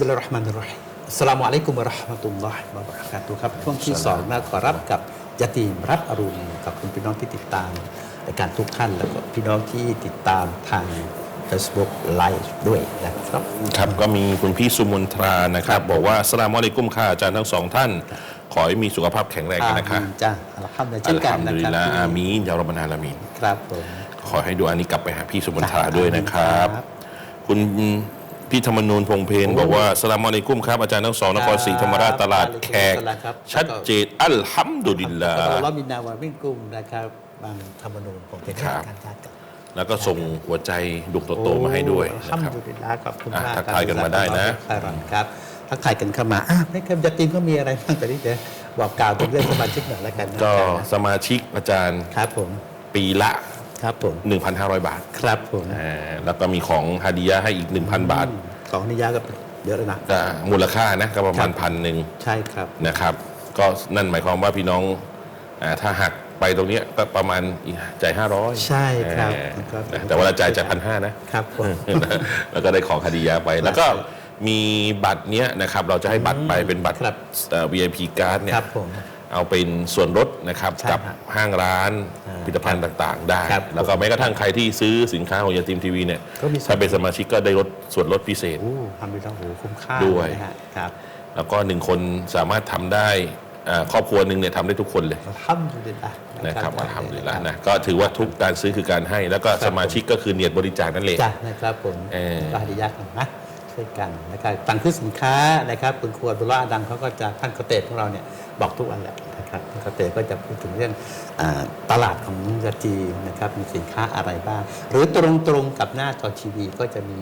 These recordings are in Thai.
บิลลาฮิรเราะห์มานิรเราะฮีมอัสสลามุอะลัยกุมวะเราะห์มะตุลลอฮิวะบะเราะกาตุฮ์ครับช่วงที่สองนะขอรับกับยาตีมรับอรุณกับคุณพี่น้องที่ติดตามรายการทุกท่านแล้วก็พี่น้องที่ติดตามทาง Facebook Live ด้วยนะครับครับก็มีคุณพี่สุมนทรานะครับ บอกว่าสลามอะลัยกุมค่ะอาจารย์ทั้งสองท่าน ขอให้มีสุขภาพแข็งแรงกันนะคะอามีจ้าอัลฮัมดุลิลลาห์เช่นกันอัลนะฮัมดุคลิรับลลาห์อามีนยารบนาลามีนครับผมขอให้ดูอันนี้กลับไปหาพี่สุมนทราด้วยนะครับครับคุณ พี่ธรรมนูนพงเพนบอกว่าสลามอะลัยกุมครับ อาจารย์ทั้งสองนครศรีธรรมราชตลาดแขกครับชัดเจนอัลฮัมดุลิลลาแล้วก็ห์รอบินนาวาวิ่งกุ้มนะครับบางธรรมนูญผมเป็นครับการชาติกับแล้วก็ส่งหัวใจดวงโตๆมาให้ด้วยทำนะครับดุลิลลาห์ขอบคุณอะมากทักทายกันมาได้นะใช่ครับทักทายกันเข้ามาอะไม่ครับจะตีมก็มีอะไรบ้างแต่นี่เดี๋ยวบอกกล่าวถึงเรื่องสมาชิกหน่อยแล้วกันนะก็อาจารย์นะสมาชิกอาจารย์ครับผมปีละครับผม1,500 บาท ครับผมอ่าแล้วก็มีของฮาดิยะห์ให้อีก 1,000 บาท ของนิยาก็เยอะแล้วนะก็มูลค่านะก็ประมาณครับพันหนึ่งใช่ครับ นะครับ ก็นั่นหมายความว่าพี่น้องอาถ้าหักไปตรงเนี้ยก็ประมาณอีกจ่ายห้าร้อยใช่ครับแต่เวลาจ่ายจ่ายพันห้านะครับผมแล้วก็ได้ของคดียาไปแล้วก็มีบัตรเนี้ยนะครับเราจะให้บัตรไปเป็นบัตรครับเอ่อ VIP การ์ดเนี่คยรับผม เอาเป็นส่วนลดนะครับใช่กับครับห้างร้านอ่าผลิตภัณฑ์ต่างๆ ได้ ครับแล้วก็แม้กระทั่งใครที่ซื้อสินค้าของยาติมทีวีเนี่ยก็มีส่วน ถ้าเป็นสมาชิกก็ได้ลดส่วนลดพิเศษ โอ้ทำดีทั้งโหคุ้มค่าด้วย นะฮะครับแล้วก็หนึ่งคนสามารถทำได้อ่าครอบครัวหนึ่งเนี่ยทำได้ทุกคนเลยทำดุลิลลาห์นะครับทำดีแล้วนะก็ถือว่าทุกการซื้อคือการให้ แล้วก็สมาชิกก็คือเนียดบริจาคนั่นเอง จ้ะนะครับผมเออก็ฮดียะกันนะ ช่วยกันนะครับต่างคือสินค้านะครับคุณครูอับดุลลาห์อดัมเขาก็จะท่านกเตของเราเนี่ยบอกทุกวันแหละนะครับท่านกเตก็จะพูดถึงเรื่องอาตลาดของยาจีนนะครับมีสินค้าอะไรบ้าง หรือตรงๆกับหน้าจอทีวีก็จะมี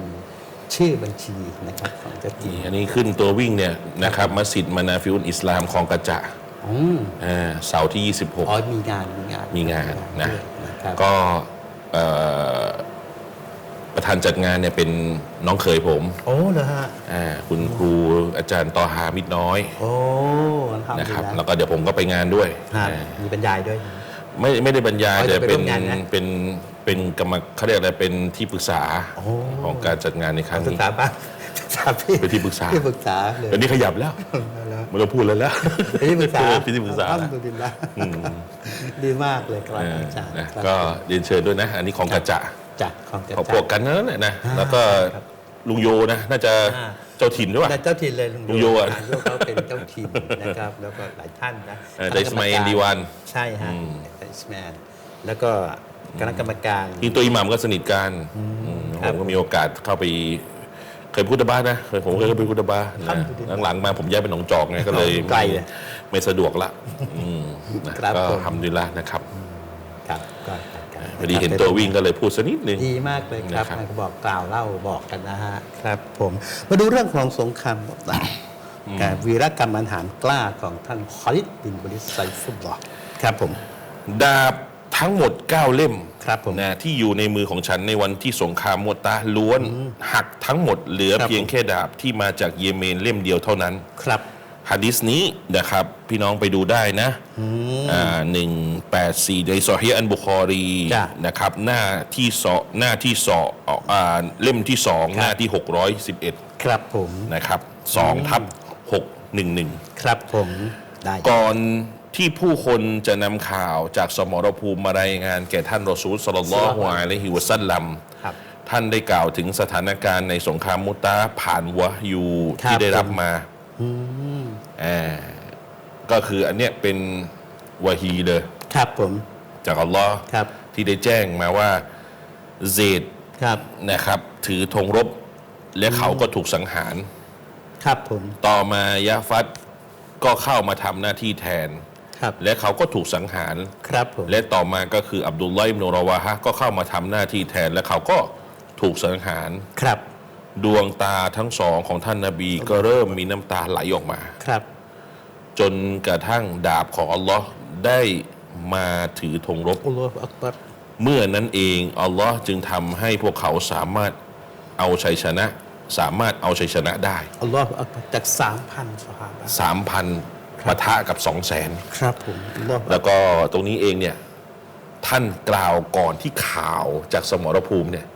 ชื่อบัญชีนะครับของยาจีนี่นอันนี้ขึ้นตัววิ่งเนี่ยนะครับมัสยิดมานาฟิอุลอิสลามของกระจะอืมอ่าเสาร์ที่อ๋อมีงานมีงาน26มีงานนะนะครับก็เอ่อ ประธานจัดงานเนี่ยเป็นน้องเคยผมโอ้เหรอฮะอ่าคุณครูอาจารย์ตอฮามิดน้อยโอ้ทำนะดีครับแล้วแล้วก็เดี๋ยวผมก็ไปงานด้วยฮะอ่ามีบรรยายด้วย ไม่ไม่ได้บรรยายอ๋อแต่จะไปเป็ร่นวมงานนะเป็นเป็นกรรมเขาเรียกอะไรเป็นที่ปรึกษาโอ้ ของการจัดงานในครั้งศึกนี้ ษาบ้างศึกษาพี่เป็นที่ปรึกษา ที่ปรึกษาเลยเดี๋ยวนี้ขยับแล้วแล้วไม่ต้องพูดแล้วแล้ว เป็นที่ปรึกษาเป็นที่ปรึกษา อัลฮัมดุลิลละดีมากเลยครับเอออาจารย์นะครับก็เรียนเชิญด้วยนะ อันนี้ของกระจะ จากของกระของพจาวยกกันนั่นแหละนะอ่าแล้วก็ครับลุงโยนะน่าจะอ่าเจ้าถิ่นด้วยป่ะและเจ้าถิ่นเลยลุงโยอะลุงโยเขาเป็นเจ้าถิ่นนะครับแล้วก็หลายท่านนะเออแต่อิสมาอิลดีวันใช่ฮะอืมแต่อิสมาอิลแล้วก็คณะกรรมการจริงตัวอิหมัมก็สนิทกันอืมครัผบมก็มีโอกาสเข้าไปเคยพูดตบ้านนะเคยผมเคยไปพูดตบ้านครันะบหลังๆมาผมย้ายไปหนองจอกไงก็เลยไกลเลยไม่สะดวกละอืมนะครับก็ผมทำดีละนะครับครับก็จัดการ พอดีเห็นตัววิ่งก็เลยพูดสักนิดนึงดีมากเลยครับนะครับนายก็บอกกล่าวเล่าบอกกันนะฮะครับผมมาดูเรื่องของสงครามต่างๆการวีรกรรมอันหารกล้าของท่านคอลิดบินบริสไซฟุตบอลครับผมดาบทั้งหมด 9 เล่มครับผมนะที่อยู่ในมือของฉันในวันที่สงครามมวตตาล้วนหักทั้งหมดเหลือครับเพียงแค่ดาบที่มาจากเยเมนเล่มเดียวเท่านั้นครับ ฮะดิษนี้นะครับ พี่น้องไปดูได้นะหนึ่งแปดสี่ในซอฮีอันบุคอรีจ้ะนะครับ หน้าที่สองหน้าที่สองอ่าเล่มที่สองครับหน้าที่หกร้อยสิบเอ็ดครับผมนะครับสองทับหกหนึ่งหนึ่งครับผมได้ก่อนที่ผู้คนจะนำข่าวจากสมรภูมิมารายงานแก่ท่านรอซูลสลลัลลอฮุอะลัยฮิวะซัลลัมครับท่านได้กล่าวถึงสถานการณ์ในสงครามมุตตาผ่านวะยูครับที่ได้รับผมมาอืมอ่า ก็คืออันเนี้ยเป็นวะฮีเลยครับผม จากอัลลอฮ์ครับ ที่ได้แจ้งมาว่าเซดครับนะครับ ถือธงรบ และเขาก็ถูกสังหาร ครับผม ต่อมายาฟัดก็เข้ามาทำหน้าที่แทนครับและเขาก็ถูกสังหารครับผมและต่อมาก็คืออับดุลลอฮ์อิบนุรอวาฮะห์ก็เข้ามาทำหน้าที่แทน และเขาก็ถูกสังหารครับ ดวงตาทั้งสองของท่านนาบีก็เริ่มมีน้ำตาไหลออกมา ครับ จนกระทั่งดาบของอัลลอฮ์ได้มาถือธงรบ อัลลอฮฺอักบัรเมื่อนั้นเองอัลลอฮ์จึงทำให้พวกเขาสามารถเอาชัยชนะ สามารถเอาชัยชนะได้อัลลอฮฺอักบัรจากสามพันสหายสามพันปะทะกับสองแสนครับผมอัลลอฮฺแล้วก็ตรงนี้เองเนี่ยท่านกล่าวก่อนที่ข่าวจากสมรภูมิเนี่ย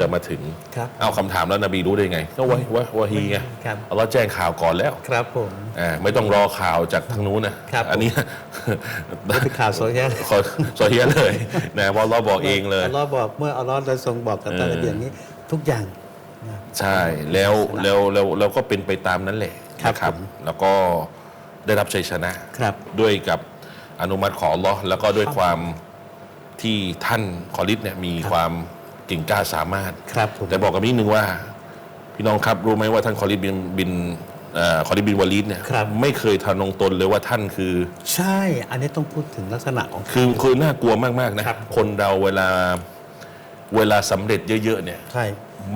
จะมาถึง ครับเอาคำถามแล้วนบีรู้ได้ไง ก็วะวะวะฮีไงครับอัลลอฮ์แจ้งข่าวก่อนแล้วครับผม อ่าไม่ต้องรอข่าวจากทางนู้นนะครับ อันนี้ นี่เป็นข่าวโซเชียลขอโซเฮียเลยนะเพราะเราบอกเองเลย อัลลอฮ์บอกเมื่ออัลลอฮ์ได้ทรงบอกกับท่านนบีอย่างนี้ทุกอย่างนะ ใช่แล้วแล้วแล้วแล้วก็เป็นไปตามนั้นแหละครับนะผม แล้วก็ได้รับชัยชนะ ครับ ด้วยกับอนุมัติของอัลลอฮ์แล้วก็ด้วยความที่ท่านคอลิดเนี่ยมีความเก่งกล้าสามารถ ครับผม แต่บอกกับนิดนึงว่า พี่น้องครับรู้ไหมว่าท่านคอลิดบินบินเอ่อคอลิดบินวาลีดเนี่ยครับ ไม่เคยทะนงตนเลยว่าท่านคือ ใช่ อันนี้ต้องพูดถึงลักษณะของ คือคือน่ากลัวมากๆนะครับ คนเราเวลาเวลาสำเร็จเยอะ ๆ เนี่ย ใช่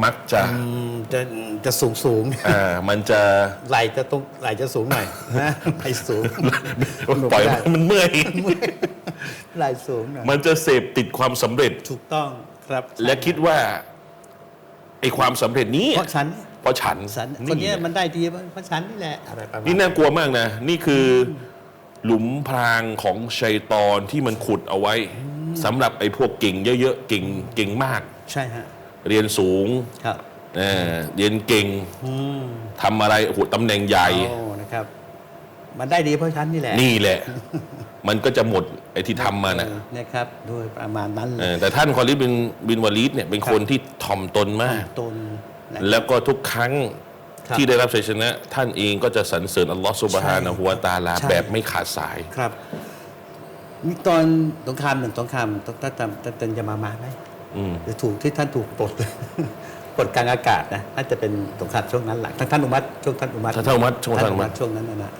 มักจะอืมจะจะสูงสูงอ่ามันจะ ไหลจะตรงไหลจะสูงหน่อยนะไหลสูงปล่อยมันมันเมื่อย ไหลสูงหน่อยมันจะเสพติดความสำเร็จ ถูกต้อง ครับและคิดว่าไอ้ความสำเร็จนี้เพราะฉันเพราะฉันฉันคนเนี้ยมันได้ดีเพราะฉันนี่แหละอะไรประมาณนี่น่ากลัวมากนะ นี่คือหลุมพรางของชัยตอนที่มันขุดเอาไว้สำหรับไอ้พวกเก่งเยอะๆเก่งเก่งมาก ใช่ฮะเรียนสูงครับ เออเรียนเก่งอืม ทำอะไรโอ้โหตำแหน่งใหญ่ โอ้นะครับ มันได้ดีเพราะฉันนี่แหละนี่แหละ มันก็จะหมดไอ้ที่ทำมานะเออนะครับด้วยประมาณนั้นเลเอยอแต่ท่านคอลิดบินบินวาลีดเนี่ยเป็นคนที่ถ่อมตนมาก ตนนะ แล้วก็ทุกครั้งครับที่ได้รับชัยชนะ ท่านเองก็จะสรรเสริญอัลลอฮฺสุบฮานะฮุวาตาลาใช่ แบบไม่ขาดสาย ครับนี่ตอนสงครามหนึ่งสงครามต้องท่านท่านท่านท่านจะมามาไหมอืม หรือถูกที่ท่านถูกปลด ปลดกลางอากาศนะน่าจะเป็นสงครามช่วงนั้นหลังท่านท่านอุมัตช่วงท่านอุมัตท่านอุมัตช่วงท่านอุมัต ช่วงนั้นนะนะ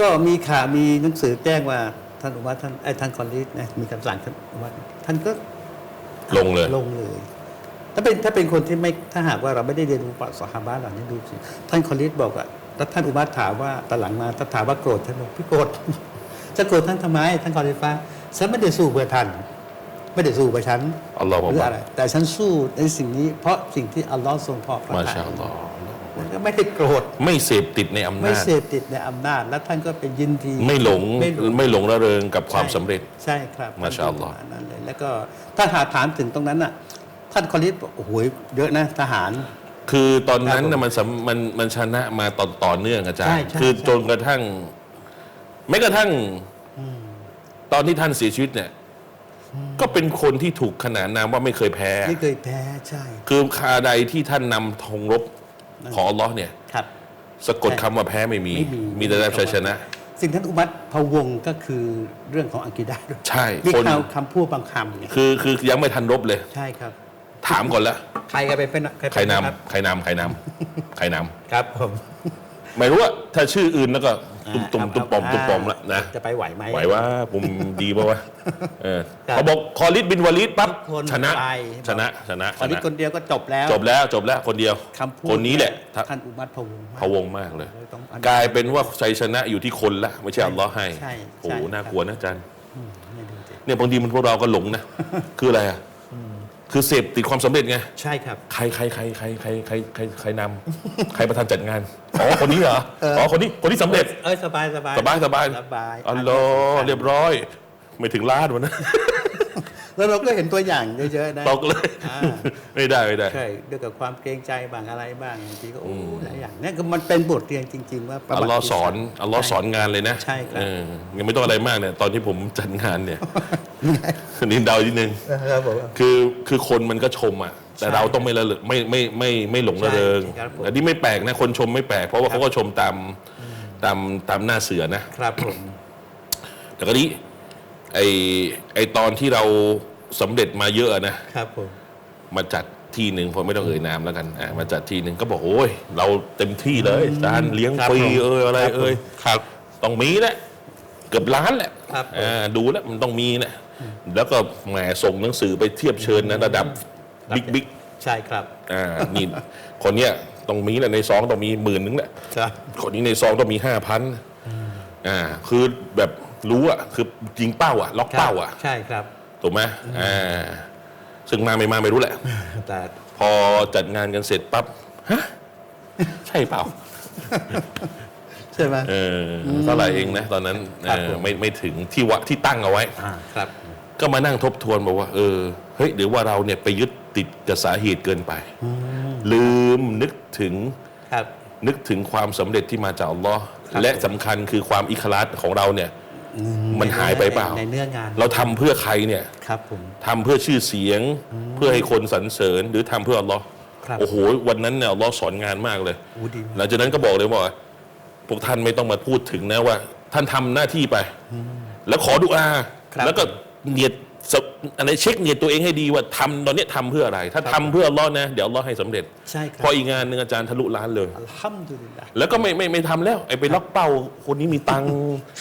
ก็มีข่าวมีหนังสือแจ้งว่าท่านอุมัตท่านไอ้ยท่านคอนลิสนะมีคำสั่งท่านอุมัตท่านก็ลงเลยลงเลย ถ้าเป็นถ้าเป็นคนที่ไม่ถ้าหากว่าเราไม่ได้เรียนรู้ประวัติสหาบ้านเหล่านี้ดูสิท่านคอนลิสบอกอะแล้วท่านอุมัตถามว่าตอนหลังมาถ้าถามว่าโกรธท่านบอกพี่โกรธจะโกรธท่านทำไมท่านคอนลิสฟ้าฉันไม่ได้สู้เพื่อท่านไม่ได้สู้เพื่อฉันอัลลอฮฺหรือบอกอะไรแต่ฉันสู้ในสิ่งนี้เพราะสิ่งที่อัลลอฮ์ทรงพอพระมาทัย ก็ไม่ได้โกรธ ไม่เสพติดในอำไม่นาจ เสพติดในอำนาจ และท่านก็เป็นยินดีไม่หลงไม่หลง ไม่หลงระเริงกับความใช่สำเร็จ ใช่ครับมาชาอัลลอฮ์ ท่นเป็นประมาณนั้นเลยแล้วก็ถ้าหากถามถึงตรงนั้นน่ะ ท่านคอลิสบอกโอ้โหเยอะนะทหาร คือตอนนั้นครันะบผมมันสำมันมันชนะมาต่อต่อเนื่องอาจารใช่ย์ใช่คือใช่ จนกระทั่งแม้กระทั่งตอนที่ท่านเสียชีวิตเนี่ย ก็เป็นคนที่ถูกขนานนามว่าไม่เคยแพ้ไม่เคยแพ้ใช่ คือคาใดที่ท่านนำธงรบ ของอัลลอฮ์เนี่ยครับ สะกดคำว่าแพ้ไม่มี ไม่มี มีแต่ได้รับชัยชนะ สิ่งท่านอุมัตพะวงก็คือเรื่องของอักีดะห์ด้วยใช่มีคน คำคำพูดบางคำเนี่ยคือคือยังไม่ทันรบเลย ใช่ครับ ถามก่อนแล้ว ใครก็ไปเป็นใครนำครับใครนำใครนำใครนำครับผม ไม่รู้ว่าถ้าชื่ออื่นแล้วก็ ตุ่มตุ่มอ่าตุ่มปอมครับตุ่มปอมละนะจะไปไหวไหมไหวว่าผมดีป่าวะเออครับเขาบอกคอลิดบินวาลิดปั๊บทุกคนชนะไปชนะชนะตอนนี้ชะคนเดียวก็จบแล้ว จบแล้วจบแล้วคนเดียวคำพูดคนนี้แหละเยท่านอุมัตพะวงมากพะวงมากเลยต้องอันกลายเป็นว่าชัยชนะอยู่ที่คนละไม่ใช่อัลลอฮ์ให้ใช่โอ้โหใช่น่ากลัวนะอาจารย์อืมเนี่ยดูสิเนี่ยบางทีมันพวกเราก็หลงนะคืออะไรอะ คือเสพติดความสำเร็จไง ใช่ครับ ใครใครใครใครใครใครใครใครนำ ใครประธานจัดงาน อ๋อ คนนี้เหรอ อ๋อ คนนี้ คนที่สำเร็จ เอ้ยสบายสบายสบายสบายสบายอัลลอฮ์เรียบร้อย ไม่ถึงล้านวันนะ แล้วเราก็เห็นตัวอย่างเยอะๆนะตกเลยอ่า ไม่ได้ไม่ได้ ใช่ด้วยกับความเกรงใจบางอะไรบ้างบางทีก็โอ้หลายอย่างเนี่ยคือมันเป็นบทเรียนจริง ๆ ว่าประอัวัลติลอฮ์สอนอัลลอฮ์สอนงานเลยนะใช่ครับ เออยังไม่ต้องอะไรมากเนี่ยตอนที่ผมจัดงานเนี่ย นินเดานิดนึงครับผม คือคือคนมันก็ชมอะ แต่ใช่เราต้องไม่ละเลไม่ไม่ไม่ไม่หลงระเริงใช่ครับผม อันนี้ไม่แปลกนะคนชมไม่แปลก เพราะว่าเขาก็ชมตามตามตามหน้าเสือนะครับผม แต่ก็นี้ ไอไอตอนที่เราสำเร็จมาเยอะนะครับผมมาจัดที่หนึ่งผมไม่ต้องเอ่ยนามแล้วกันอะมาจัดที่หนึ่งก็บอกโอ้ยเราเต็มที่เลยจานเลี้ยงครับฟรีผมเอยอะไรครับผมเอยครับต้องมีแหละเกือบล้านแหละครับผม อ่าดูแล้วมันต้องมีนะแล้วก็แหมส่งหนังสือไปเทียบเชิญนะระดับบิ๊กบิ๊กใช่ครับอ่านี่คนเนี้ยต้องมีแหละในซองต้องมีหมื่นนึงแหละ ใช่คนนี้ในซองต้องมีห้าพันอ่า คือแบบ รู้อะคือยิงเป้าอะ ล็อกเป้าอะ ใช่ครับถูกไหมอ่าซึ่งมาไม่มาไม่รู้แหละ แต่พอจัดงานกันเสร็จปั๊บฮะใช่เปล่า ใช่ไหมเออเท่าไหร่เองนะ ตอนนั้นครับเออผมไม่ไม่ถึงที่วะที่ตั้งเอาไว้อ่าครับ ก็มานั่งทบทวนบอกว่า เออเฮ้ยหรือว่าเราเนี่ยไปยึดติดกับสาเหตุเกินไป ลืมนึกถึงครับนึกถึงความสำเร็จที่มาจากอัลลอฮ์ครับและสำคัญคือความอิคลาสของเราเนี่ย มันหายไปเปล่า ในเนื้องาน เราทำเพื่อใครเนี่ยครับผมทำเพื่อชื่อเสียง เพื่อให้คนสรรเสริญหรือทำเพื่ออัลลอฮ์ครับโอ้โหวันนั้นเนี่ยอัลลอฮ์สอนงานมากเลยอู้ดีหลังจากนั้นก็บอกเลยว่าพวกท่านไม่ต้องมาพูดถึงนะว่า ท่านทำหน้าที่ไป แล้วขอดุอาครับแล้วก็เนียด สอะไรเช็คเนียดตัวเองให้ดีว่าทำตอนเนี้ยทำเพื่ออะไร ถ้าครับทำเพื่ออัลลอฮ์นะ เดี๋ยวอัลลอฮ์ให้สำเร็จใช่ครัพออีกงานหนึ่งอาจารย์ทะลุล้านเลย อัลฮัมดุลิลละแล้วก็ไม่ไม่ไม่ทำแล้วไอ้ไปล็อกเป้าคนนี้มีตังค์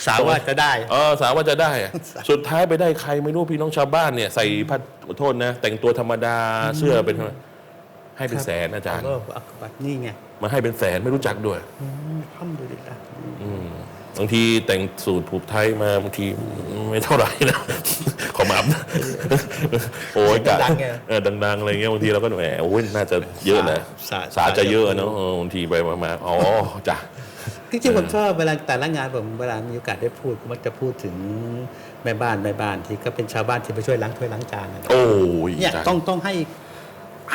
สาวว่าจะได้ เออสาวว่าจะได้อะสุดท้ายไปได้ใครไม่รู้พี่น้องชาวบ้านเนี่ยใส่ผ้าขอโทษนะ แต่งตัวธรรมดาเสื้อเป็นให้เป็นแสนอาจารย์ อัลลอฮฺอักบัรนี่ไงมาให้เป็นแสนไม่รู้จักด้วย อืมอัลฮัมดุลิลละ บางทีแต่งสูตรผูกไทยมาบางทีไม่เท่าไหร่นะ ขอมาบนะโอ้ยกะดังไง เออดังๆอะไรเงี้ยบางทีเราก็แหมโอ้ยน่าจะเยอะนะสาสาจะเยอะเนาะเออบางทีไปมาๆอ๋อจ้ะจริงๆผมชอบเวลาแต่ละงานผมเวลามีโอกาสได้พูดผมมักจะพูดถึงแม่บ้านแม่บ้านที่ก็เป็นชาวบ้านที่ไปช่วยล้างถ้วยล้างจานนะโอ้ยเนี่ยจ้ะ ต้องต้องให้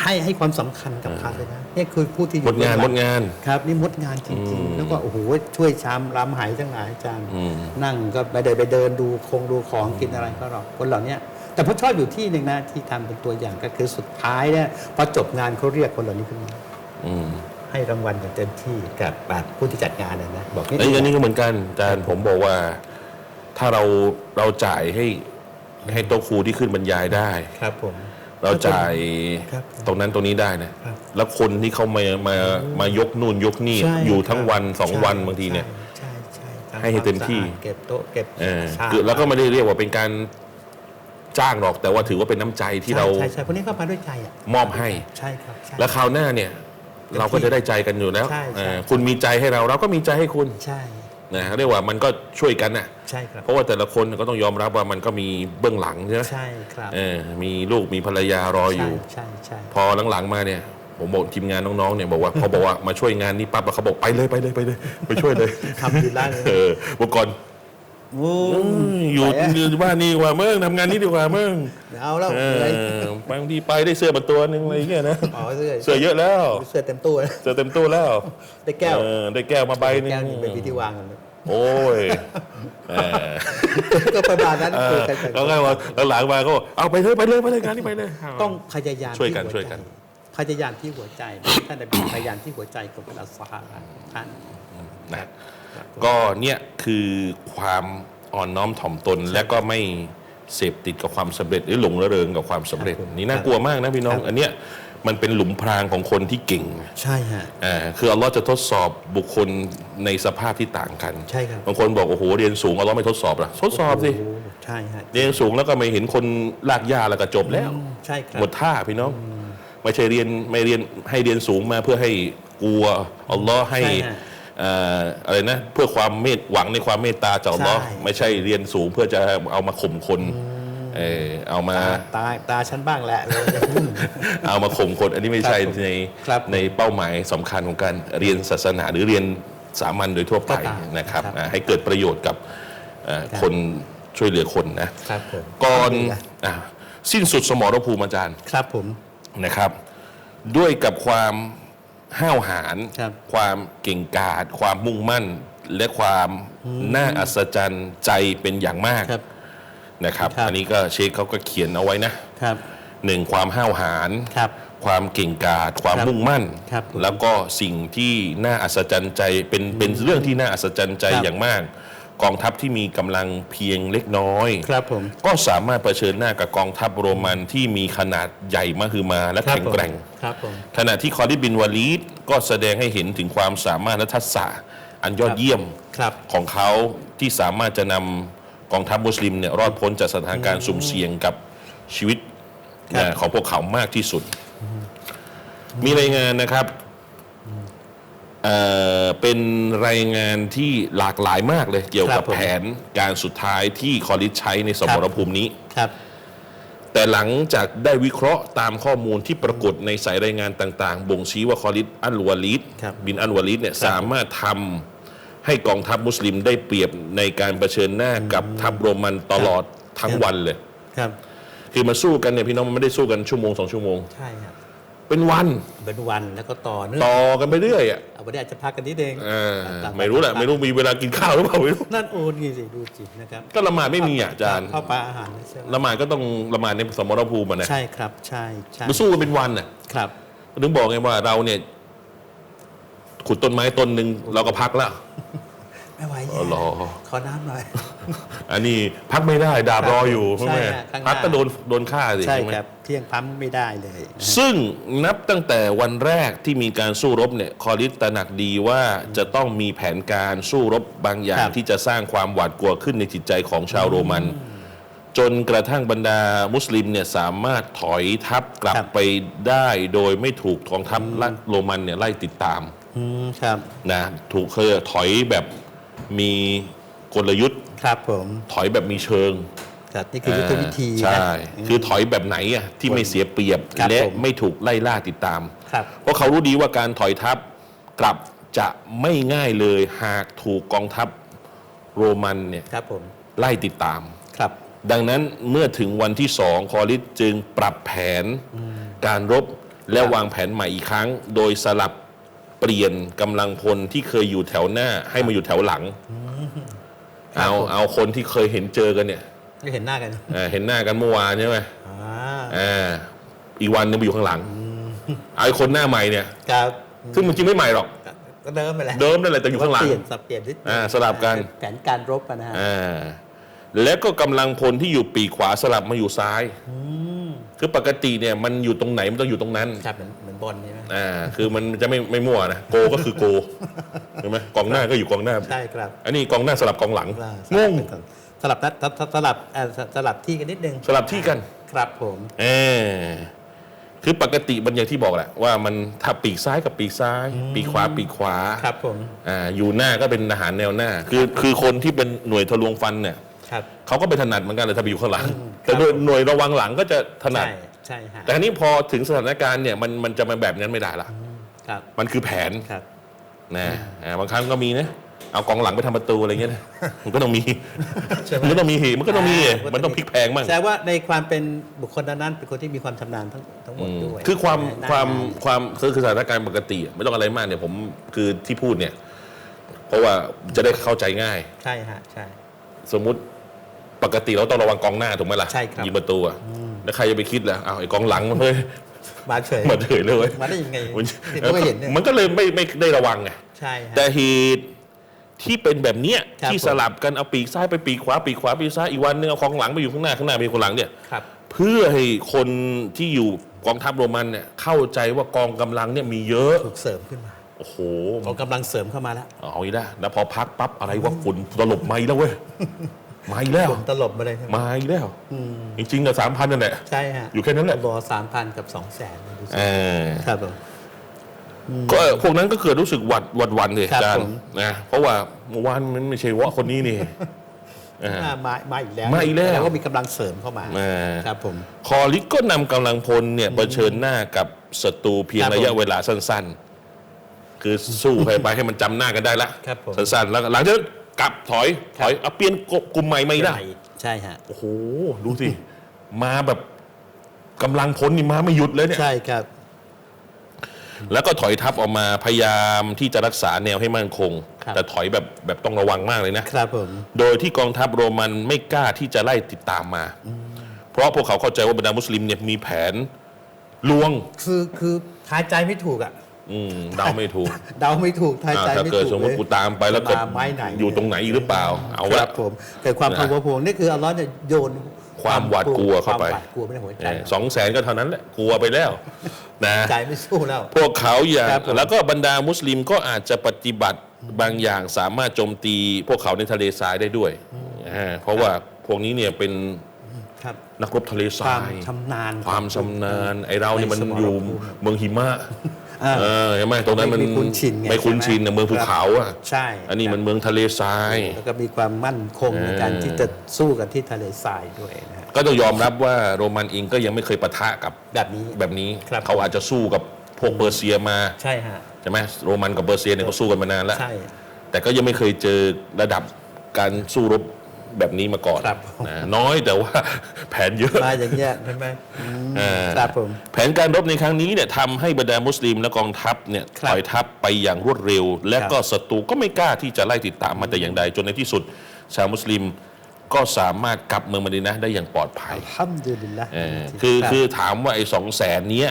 ให้ให้ความสำคัญกับเขาเลยนะ เนี่ยคือผู้ที่อหมยู่ดงานเบื้หมอหดลังานครับ นี่มดงานจริงอืมๆแล้วก็โอ้โหช่วยชามรำไหทั้งหลายอาจารย์อืมนั่งก็ไม่ได้ไปเดินดูคงดูของกินอะไรก็หรอกคนเหล่าเนี้ยแต่ผมชอบอยู่ที่หนึ่งนะที่ทำเป็นตัวอย่างก็คือสุดท้ายเนี่ยพอจบงานเขาเรียกคนเหล่านี้ขึ้นมาอืมให้รางวัลอย่างเต็มที่กับแบบผู้ที่จัดงานนะนะบอกนี่ไอ้ยอันนี้ก็เหมือนกันอาจารย์ผมบอกว่า ถ้าเราเราจ่ายให้ให้โต๊ะครูที่ขึ้นบรรยายได้ครับผม เราจ่ายครับตรงนั้นตรงนี้ได้นะครับแล้วคนที่เขามามามายกนู่นยกนี่ใช่อยู่ทั้งครับวันสองใช่วันบางทีเนี่ย ใช่ใช่ช่ให้ให้เต็มที่ทำควาสะอาดเก็บโต๊ะเก็บเออชามคือแล้วก็ไม่ได้เรียกว่าเป็นการจ้างหรอกแต่ว่าถือว่าเป็นน้ำใจที่เราใช่ใช่พวกนี้เข้ามาด้วยใจอะมอบให้ ใช่ครับใช่ แล้วคราวหน้าเนี่ย เราก็จะได้ใจกันอยู่แล้วใช่ใช่ เออคุณมีใจให้เราเราก็มีใจให้คุณ ใช่ นะเรียกว่ามันก็ช่วยกันน่ะใช่ครับ เพราะว่าแต่ละคนก็ต้องยอมรับว่ามันก็มีเบื้องหลังใช่ไหมใช่ครับเออมีลูกมีภรรยารออยู่ใช่ใช่พอหลังๆมาเนี่ยผมบอกทีมงานน้องๆเนี่ยบอกว่าพอบอกว่ามาช่วยงานนี้ปั๊บแล้วเขาบอกไปเลยไปเลยไปเลย ไปช่วยเลยทำดีแล้วเลยเออเมื่อก่อน โอ้อืมอยู่อยู่บ้านนี่ดีกว่าเมื่งทำงานนี้ดีกว่าเมื่งเอาแล้วเอเลยอบางทีไปได้เสื้อมาตัวหนึงอะไรอย่างเงี้ยนะอ๋อเสื้อเสื้อเยอะแล้ว เสื้อเต็มตู้เลยเสื้อเต็มตู้แล้ว ได้แก้วเออได้แก้วมาใบหนึงแก้วนี่เป็นวิธีวางกันเลยโอ้ยแหมก็ประมาณนั้นเอคืออกันแล้วก็ว่าหลังๆมาก็บอกเอาไปเลยไปเลยไปเลยงานนี้ไปเลย ต้องพยายามช่วยกันที่หัช่วยกันใจพยายามที่หัวใจท่านนบีพยายามที่หัวใจของอัลสฮาบะของท่านนะ ก็เนี่ยคือความอ่อนน้อมถ่อมตนและก็ไม่เสพติดกับความสำเร็จหรือหลงระเริงกับความสำเร็จครับผมนี่น่ากลัวมากนะพี่น้องครับอันเนี้ยมันเป็นหลุมพรางของคนที่เก่ง ใช่ฮะอ่าคืออัลลอฮ์จะทดสอบบุคคลในสภาพที่ต่างกันใช่ครับบางคนบอกโอ้โหเรียนสูงอัลลอฮ์ไม่ทดสอบหรอทดสอบสิโโหใช่ฮะเรียนสูงแล้วก็ไม่เห็นคนลากยาแล้วก็จบแล้วใช่ครับหมดท่าพี่น้องไม่ใช่เรียนไม่เรียนให้เรียนสูงมาเพื่อให้กลัวอัลลอฮ์ให้ใช่ฮะเอ่ออะไรนะเพื่อความเมตหวังในความเมตตาจากอัลลอฮ์ใช่ ไม่ใช่เรียนสูงเพื่อจะเอามาข่มคนเออเอามา ตาตาตาฉันบ้างแหละเลยเอามาข่มคนอันนี้ไม่ใช่ครับผมในครับในเป้าหมายสำคัญของการเรียนศาสนาหรือเรียนสามัญโดยทั่วไปก็ตามนะครับครับ อ่าให้เกิดประโยชน์กับเอ่อครับคนช่วยเหลือคนนะ ครับผมก่อนดีะอะสิ้นสุดสมรภูมิอาจารย์ครับผม นะครับ ด้วยกับความ ห้าวหาญครับ ความเก่งกาจความมุ่งมั่น และความน่าอัศจรรย์ใจเป็นอย่างมากครับ นะครับ ครับ อันนี้ก็เชคเขาก็เขียนเอาไว้นะครับ หนึ่งความห้าวหาญครับ ความเก่งกาจความครับมุ่งมั่น ครับแล้วก็สิ่งที่น่าอัศจรรย์ใจเป็นเป็นเรื่องที่น่าอัศจรรย์ใจครับ อย่างมาก กองทัพที่มีกำลังเพียงเล็กน้อย ครับผม ก็สามารถเผชิญหน้ากับกองทัพโรมันที่มีขนาดใหญ่มหึมาและครับแข็งแกร่งผมครับผม ขณะที่คอลิดบินวาลีดก็แสดงให้เห็นถึงความสามารถและทักษะอันยอดเยี่ยมครับ ของเขาที่สามารถจะนำกองทัพมุสลิมเนี่ยรอดพ้นจากสถานการณ์สุ่มเสี่ยงกับชีวิตครับ นะของพวกเขามากที่สุด มีรายงานนะครับ เอ่อเป็นรายงานที่หลากหลายมากเลยเกี่ยวกับครับผม แผนการสุดท้ายที่คอลิดใช้ในสมรภูมินี้ ครับ แต่หลังจากได้วิเคราะห์ตามข้อมูลที่ปรากฏในสายรายงานต่างๆ บ่งชี้ว่าคอลิดอัลวาลิดครับบินอัลวาลิดเนี่ยสามารถทำให้กองทัพมุสลิมได้เปรียบในการเผชิญหน้ากับทัพโรมันตลอดทั้งวันเลย ครับ คือมาสู้กันเนี่ยพี่น้องมันไม่ได้สู้กันชั่วโมงสองชั่วโมง ใช่ครับ เป็นวันเป็นวันแล้วก็ต่อเนื่องต่อกันไปเรื่อยอะเอาวันนี้อาจจะพักกันนิดนึงเออต่างๆไม่รู้แหละไม่รู้มีเวลากินข้าวหรือเปล่าไม่รู้นั่นโอนนี่สิดูจินะครับก็ละหมาดไม่มีอะอาจารย์ข้าวปลาอาหารใช่ไหมละหมาดก็ต้องละหมาดในสมรภูมิอะนะใช่ครับ ใช่ใช่มาสู้กันเป็นวันอะครับถึงบอกไงว่าเราเนี่ย ขุดต้นไม้ต้นหนึ่งเราก็พักแล้ว ไม่ไหวอ๋อเหรอ ขอน้ำหน่อย อันนี้พักไม่ได้ดาบรออยู่ใช่ใช่ไหมฮะข้างหน้า พักก็โดนโดนฆ่าสิใช่ใช่ไหมครับเที่ยงพัมไม่ได้เลยนะฮะซึ่งนับตั้งแต่วันแรกที่มีการสู้รบเนี่ยคอริสตระหนักดีว่าจะต้องมีแผนการสู้รบบางอย่าง ที่จะสร้างความหวาดกลัวขึ้นในจิตใจของชาวโรมัน จนกระทั่งบรรดามุสลิมเนี่ยสามารถถอยทัพกลับไปได้โดยไม่ถูกกองทัพโรมันเนี่ยไล่ติดตาม อืมครับ นะถูกเคยถอยแบบ มีกลยุทธ์ครับผมถอยแบบมีเชิงครับนี่คือยุทธวิธีใช่นะคือถอยแบบไหนอะที่ไม่เสียเปรียบครับและผมไม่ถูกไล่ล่าติดตามครับเพราะเขารู้ดีว่าการถอยทัพกลับจะไม่ง่ายเลยหากถูกกองทัพโรมันเนี่ยครับผมไล่ติดตามครับ ดังนั้นเมื่อถึงวันที่สองคอริสจึงปรับแผนการรบและครับวางแผนใหม่อีกครั้ง โดยสลับ เปลี่ยนกำลังพลที่เคยอยู่แถวหน้า ให้มาอยู่แถวหลังครับเอาผมเอาคนที่เคยเห็นเจอกันเนี่ยไม่เห็นหน้ากันอ่าเห็นหน้ากันเมื่อวานใช่ไหมอ่าอ่าอีกวันหนึงมาอยู่ข้างหลังเอาไอ้คนหน้าใหม่เนี่ย ครับซึ่งมันจริงไม่ใหม่หรอก ก็เดิมไปแหละเดิมนั่นแหละแต่อยู่ข้างหลัง เปลี่ยนสับเปลี่ยนนิดนึงอ่าสลับกัน แผนการรบอะนะฮะอ่าแล้วก็กำลังพลที่อยู่ปีกขวาสลับมาอยู่ซ้ายคือปกติเนี่ยมันอยู่ตรงไหนมันต้องอยู่ตรงนั้น ครับเหมือนเหมื อนบอลใช่ไหมอ่าคือมันจะไม่ไม่มั่วนะโกก็คือโกเห็นไหมกองหน้าก็อยู่กองหน้าใช่ครับอันนี้กองหน้าสลับกองหลังว่าสงลับงเป็นคนสลับนัดสลับสลับเอ่อสสลับที่กันนิดนึงสลับที่กันครับผมเออคือปกติมันอย่างที่บอกแหละว่ามันถ้าปีกซ้ายกับปีกซ้าย ปีกขวาปีกขวาครับผมอ่าอยู่หน้าก็เป็นทหารแนวหน้า คือคือคนที่เป็นหน่วยทะลวงฟันเนี่ยครับเขาก็ไปถนัดเหมือนกันเลยถ้าไปอยู่ข้างหลังอืมแต่หน่วยหน่วยระวังหลังก็จะถนัด ใช่ใช่ฮะแต่ทีนี้พอถึงสถานการณ์เนี่ยมันมันจะมาแบบนั้นไม่ได้ละครับมันคือแผนครับนะอ่าบางครั้งก็มีนะเอากองหลังไปทำประตูอะไรเงี้ยนะมันก็ต้องมีใช่ไหมมันก็ต้องมีเหตุมันก็ต้องมีอ่ามันต้องพลิกแพลงบ้างแสดงว่าในความเป็นบุคคลนั้นๆเป็นคนที่มีความชำนาญทั้งทั้งหมดด้วยคือความหน้ความงนความคือคือสถานการณ์ปกติอะไม่ต้องอะไรมากเนี่ยผมคือที่พูดเนี่ย เพราะว่าจะได้เข้าใจง่าย ใช่ฮะใช่ สมมุติปกติเราต้องระวังกองหน้าถูกไหมล่ะใช่ครับยิงประตูอะ แล้วใครจะไปคิดล่ะเอาไอ้กองหลังมันเฮ้ยมาเฉยมาเฉยเลยเว้ยมาได้ยังไงมันเห็นก็ไม่เห็นเนี่ยมันก็เลยไม่ไม่ได้ระวังไงใช่ฮะแต่เหตุที่เป็นแบบเนี้ยครับที่ผมสลับกันเอาปีกซ้ายไปปีกขวาปีกขวาปีกซ้ายอีกวันนึงเอาของหลังไปอยู่ข้างหน้าข้างหน้าไปอยู่คนหลังเนี่ยครับเพื่อให้คนที่อยู่กองทัพโรมันเนี่ยเข้าใจว่ากองกำลังเนี่ยมีเยอะถูกเสริมขึ้นมาโอ้โหกองกำลังเสริมเข้ามาแล้วเอาอีกแล้วแล้วพอพักปั๊บอะไรว่าฝุ่นตลบมาอีกแล้วเว้ย มาอีกแล้ว ผมตลบมาเลยใช่ไหมมาอีกแล้ว อืมจริงๆก็สามพันนั่นแหละ ใช่ฮะอยู่แค่นั้นแหละรอสามพันกับสองแสนดูสิเออครับผม ก็พวกนั้นก็เกิดรู้สึกหวัดหวัดหวันเลยครับอาจารผย์ม นะเพราะว่าเมื่อวานมันไม่ใช่ว่าคนนี้นี่อ่า อ่ามามาอีกแล้วมาอีกแล้วสดงว่ามีกำลังเสริมเข้ามาอ่าครับผม คอริสก็นำกำลังพลเนี่ยเผชิญหน้ากับศัตรูเพียงครับผมระยะเวลาสั้น ๆ คือสู้ไปไปให้มันจำหน้ากันได้ละครับผม สั้นๆแล้วหลังจากนั้น กลับถอยถอยเอาเปลี่ยนกลุ่มใหม่ไม่ได้ ใช่ฮะโอ้โหดูสิ มาแบบกำลังพลนี่มาไม่หยุดเลยเนี่ย ใช่ครับ แล้วก็ถอยทัพออกมาพยายามที่จะรักษาแนวให้มั่นคง ครับ แต่ถอยแบบแบบต้องระวังมากเลยนะ ครับผม โดยที่กองทัพโรมันไม่กล้าที่จะไล่ติดตามมา เพราะพวกเขาเข้าใจว่าบรรดามุสลิมเนี่ยมีแผนลวง คือคือทายใจไม่ถูกอะ อืมเดาไม่ถูกเดาไม่ถูกทายอ่าใจถ้าไม่เกิดถูกสมมติเลยกูตามไปแล้วเกิดมาไม้ไหน อยู่ตรงไหนอีกหรือเปล่า เอาคละ รับผมเกิดความนะพะวงพวงนี่คืออัลลอฮ์เนี่ยโยนความหวาดกลัวเข้าไปความหวาดกลัวไม่ในหัวใจสองแสนก็เท่านั้นแหละกลัวไปแล้ว นะ ใจไม่สู้แล้ว พวกเขาอย่างครับผม แล้วก็บรรดามุสลิมก็อาจจะปฏิบัติบางอย่างสามารถโจมตี พวกเขาในทะเลทรายได้ด้วยอ่าเพราะว่าพวกนี้เนี่ยเป็น ครับนักรบทะเลทควารามยชำนาญความชำนาญไอเราเนี่ยมันในสมรอยู่ภูมิเมืองหิมะอ่าเออเห็นไหมตรงนั้นมันไม่คุ้นชินไงไม่คุ้นชินใช่ไหมนะเมืองภูเขาอะใช่ อันนี้มันเมืองทะเลทรายแล้วก็มีความมั่นคงในการเออที่จะสู้กันที่ทะเลทรายด้วยนะฮะก็ต้องยอมรับว่าโรมันเองก็ยังไม่เคยปะทะกับแบบนี้แบบนี้ครับเขาอาจจะสู้กับพวกเปอร์เซียมาใช่ฮะใช่ไหมโรมันกับเปอร์เซียเนี่ยเขาสู้กันมานานแล้วใช่แต่ก็ยังไม่เคยเจอระดับการสู้รบ แบบนี้มาก่อนครับ นะน้อยแต่ว่า แผนเยอะ มาอย่างเงี้ยใช่ไหมอืมเออครับผม แผนการรบในครั้งนี้เนี่ยทำให้บรรดามุสลิมและกองทัพเนี่ยคถรับอยทัพไปอย่างรวดเร็ว และครับก็ศัตรูก็ไม่กล้าที่จะไล่ติดตามมาแต่อย่างใด จนในที่สุด ชาวมุสลิมก็สามารถกลับเมืองมะดีนะห์ได้อย่างปลอดภัย อัลฮัมดุลิลละเออคือรับคือถามว่าไอ้สองแสนเนี้ย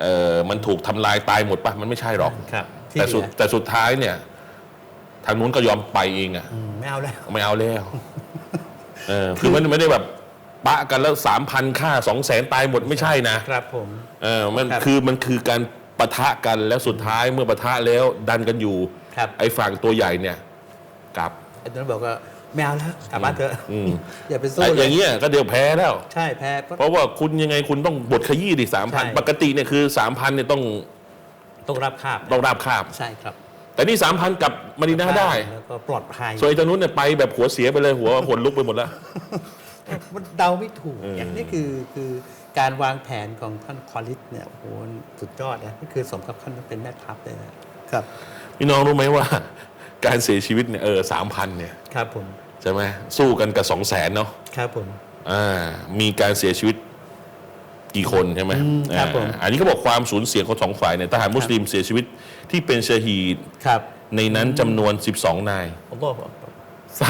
เออมันถูกทำลายตายหมดปะมันไม่ใช่หรอก ครับที่แต่สุดเหลือ แต่สุดท้ายเนี่ย ทางนู้นก็ยอมไปเองอะอืมไม่เอาแล้วไม่เอาแล้วเออคือมันไม่ได้แบบปะกันแล้วสามพันค่าสองแสนตายหมดไม่ใช่นะครับผม เออมันครับคือมันคือการปะทะกันแล้วสุดท้ายเมื่อปะทะแล้วดันกันอยู่ครับ ไอ้ฝั่งตัวใหญ่เนี่ยกลับไอ้ตัวนั้นบอกว่าไม่เอาแล้วกลับบ้านเถอะอืม อย่าไปสู้ไอ้เลอย่างเงี้ยก็เดี๋ยวแพ้แล้ว ใช่แพ้เพราะเพราะว่าคุณยังไงคุณต้องบทขยี้ดิสามพันใช่ ปกติเนี่ยคือสามพันเนี่ยต้องต้องรับคาบต้องราบคาบ ใช่ครับ แต่นี่สามพันกับมาดีนาได้ แล้วก็ปลอดภัย ส่วนไอ้ทางนู้นเนี่ยไปแบบหัวเสียไปเลยหัวขนลุกไปหมดแล้ว มันเดาไม่ถูกเออออย่างนี้คือคือการวางแผนของท่านคอลิสเนี่ยโอ้โหสุดยอดนะนี่คือสมกับท่านเป็นแม่ทัพเลยนะครับ พี่น้องรู้ไหมว่า การเสียชีวิตเนี่ยเออสามพันเนี่ยครับผม ใช่ไหมสู้กันกับสองแสนเนาะครับผม อ่ามีการเสียชีวิต กี่คนใช่ไหมอืมครับผมอ่าอันนี้เขาบอกความสูญเสียของสองฝ่ายเนี่ยทหารมุสลิมเสียชีวิตที่เป็นชาฮีดครับ ในนั้นจำนวน 12 นายผมบอก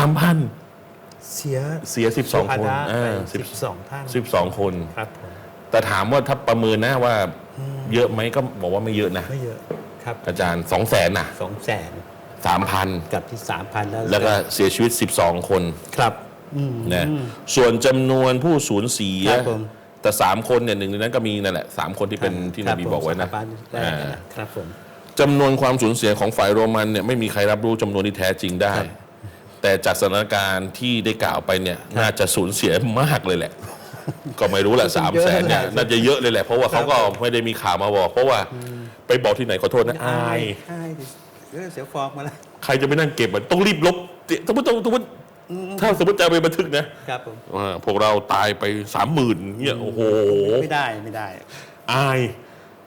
3,000เสียเสีย 12 คนเออ่าสิบสองท่าน10 12คน ครับผมแต่ถามว่าถ้าประเมินนะว่าเยอะไหมก็บอกว่าไม่เยอะนะ ไม่เยอะครับอาจารย์2 0 0แสนนะสองแสน3,000กับที่สามพันแล้วแล้วก็เสียชีวิต 12 คนครับอืมนะส่วนจำนวนผู้สูญเสีย ครับผม แต่สามคนเนี่ยหนึ่งในนั้นก็มีนั่นแหละสามคนที่เป็นที่นบีครับผมบอกไว้นะสถาบัแรกอ่านะครับผมจำนวนความสูญเสียของฝ่ายโรมันเนี่ยไม่มีใครรับรู้จำนวนที่แท้จริงได้ครับแต่จากสถานการณ์ที่ได้กล่าวไปเนี่ยน่าจะสูญเสียมากเลยแหละ ก็ไม่รู้แหละสามแสนเนี่ยน่าจะเยอะเลยแหละ เพราะว่าเขาก็ไม่ได้มีข่าวมาบอก เพราะว่าไปบอกที่ไหนขอโทษนะอายอายดิเออเสียฟองมาแล้วใครจะไปนั่งเก็บมันต้องรีบลบสมมติต้องสมมติ ถ้าสมมติจะเอาไปบันทึกนะครับผมว่าพวกเราตายไปสามหมื่นเนี่ยโอ้โหไม่ได้ไม่ได้ อาย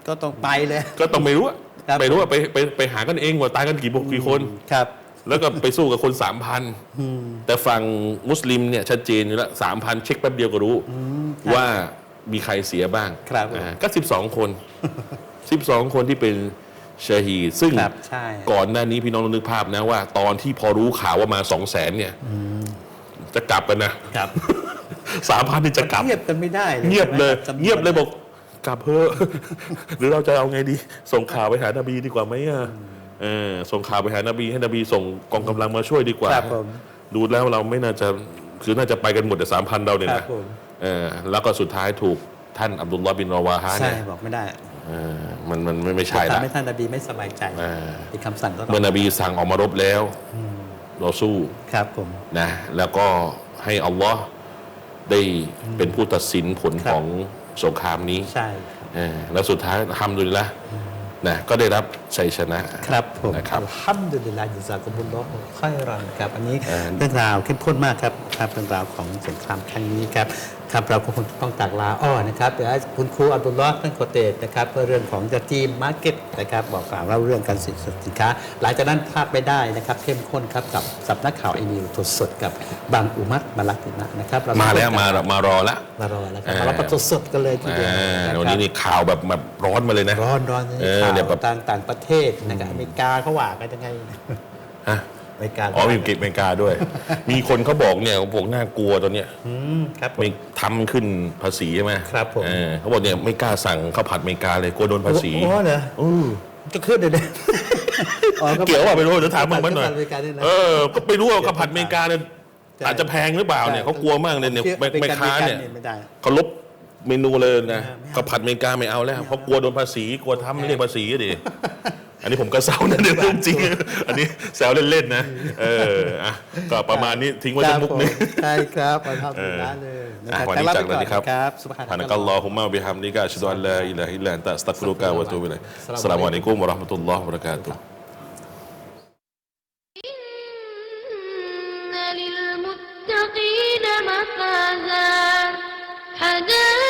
ก็ต้องไปเลย ก็ต้องไม่รู้อะครับไม่รู้ว่าไปไปไปหากันเองว่าตายกันกี่บุกี่คน ครับ แล้วก็ไปสู้กับคนสามพันแต่ฝั่งมุสลิมเนี่ยชัดเจนอยู่แล้วสามพันเช็คแป๊บเดียวก็รู้ครับว่ามีใครเสียบ้างครับผมอ่าก็สิบสองคนสิบสองคนที่เป็น ชาฮีดซึ่งครับใช่ ก่อนหน้านี้พี่น้องลองนึกภาพนะว่า ตอนที่พอรู้ข่าวว่ามาสองแสนเนี่ยจะกลับกันนะครับ สามพันนี่จะกลับเงียบกันไม่ได้เงียบเลยจำนวนเงียบเลยบอกกลับเพ้อะ หรือเราจะเอาไงดี ส่งข่าวไปหานบีดีกว่าไหมอะเออส่งข่าวไปหานบีให้นบีส่งกองกำลังมาช่วยดีกว่า ครับผมดูแล้วเราไม่น่าจะคือน่าจะไปกันหมดแต่สามพันเราเนี่ยครันะบผม เออแล้วก็สุดท้ายถูกท่านอับดุลลอฮ์บินรอวาฮะใช่เนี่ยบอกไม่ได้เออ มันมันไม่ไม่ใช่ละทำให้ท่านนบีไม่สบายใจอ่าเป็นคำสั่งก็ต้อเมื่อนบีสั่งออกมารบแล้วเราสู้ครับผมนะแล้วก็ให้อัลลอฮ์ได้เป็นผู้ตัดสินผลครับของสงครามนี้ใช่ครับเออแล้วสุดท้ายทำดุลิลละนะก็ได้รับชัยชนะครับผมนะครับอัลฮัมดุลิลลาฮิซากุบุลลอฮ์ค่อยรันครับ อันนี้เออเรื่องราวเข้มข้นมากครับครับเรื่องราวของสงครามครั้งนี้ครับ ครับเราก็คงต้องจากลาอ้อนะครับเดี๋ยวให้คุณครูอับดุลลอฮ์ท่านโคเตตนะครับเพื่อเรื่องของจะจีมมาร์เก็ตนะครับบอกกล่าวเล่าเรื่องการสินสินค้า หลังจากนั้นพลาดไม่ได้นะครับ เข้มข้นครับกับสับนักข่าวไอนิวสดสดๆกับบางอุมัตมาลักตินะนะครับเรมาแล้วมามารอละมารอแล้วครับเออมารับประสดๆกันเลยทีเดียวอ่าะครับวันนี้นี่ข่าวแบบแบบร้อนมาเลยนะร้อนร้อนเออข่าวเนี่ยแบบต่างต่างประเทศนะครับอเมริกาเขาว่ากันยังไงฮะ อเมริกาอ๋อมีเก็บอเมริกาด้วย มีคนเขาบอกเนี่ยพวกน่ากลัวตอนเนี้ยอืมครับผมไม่ทำขึ้นภาษีใช่ไหมครับผม เออเขาบอกเนี่ยไม่กล้าสั่งข้าวผัดอเมริกาเลยกลัวโดนภาษีโอ้เหรออือจะขึ้นเลยเนี่ยอ๋อเกี่ยวว่าไม่รู้เดี๋ยวถามมึงมันหน่อยข้าวผัดอเมริกาด้วยนะเออก็ไม่รู้ว่าข้าวผัดอเมริกาเนี่ยใช่ อาจจะแพงหรือเปล่าเนี่ยเขากลัวมากเลยเนี่ยชื่อแม่แม่ค้าเนี่ย ไม่ได้ เขาลบเมนูเลยนะไม่เอาข้าวผัดอเมริกาไม่เอาแล้วเพราะกลัวโดนภาษีกลัวทำไม่เรียกภาษีอะดิ อันนี้ผมก็เศร้านะเรื่องจริง อันนี้แซวเล่นๆนะ เอออ่ะก็ประมาณนี้ทิ้งไว้สักมุกหนึง ใช่ครับประทับใจเลย อ่ะวันนี้จากนั้นนะครับ ครับสุภาพ ฮานักัลลอฮุมมะบิฮัมดิกะอัชฮะดุอัลลาอิลาฮะอิลลัลอันตะอัสตัฆฟิรุกะวะอะตูบิอิลัยอัสสลามุอะลัยกุมวะเราะห์มะตุลลอฮ์วะบะเราะกาตุฮ์ إن للمتقين مفازا حدائق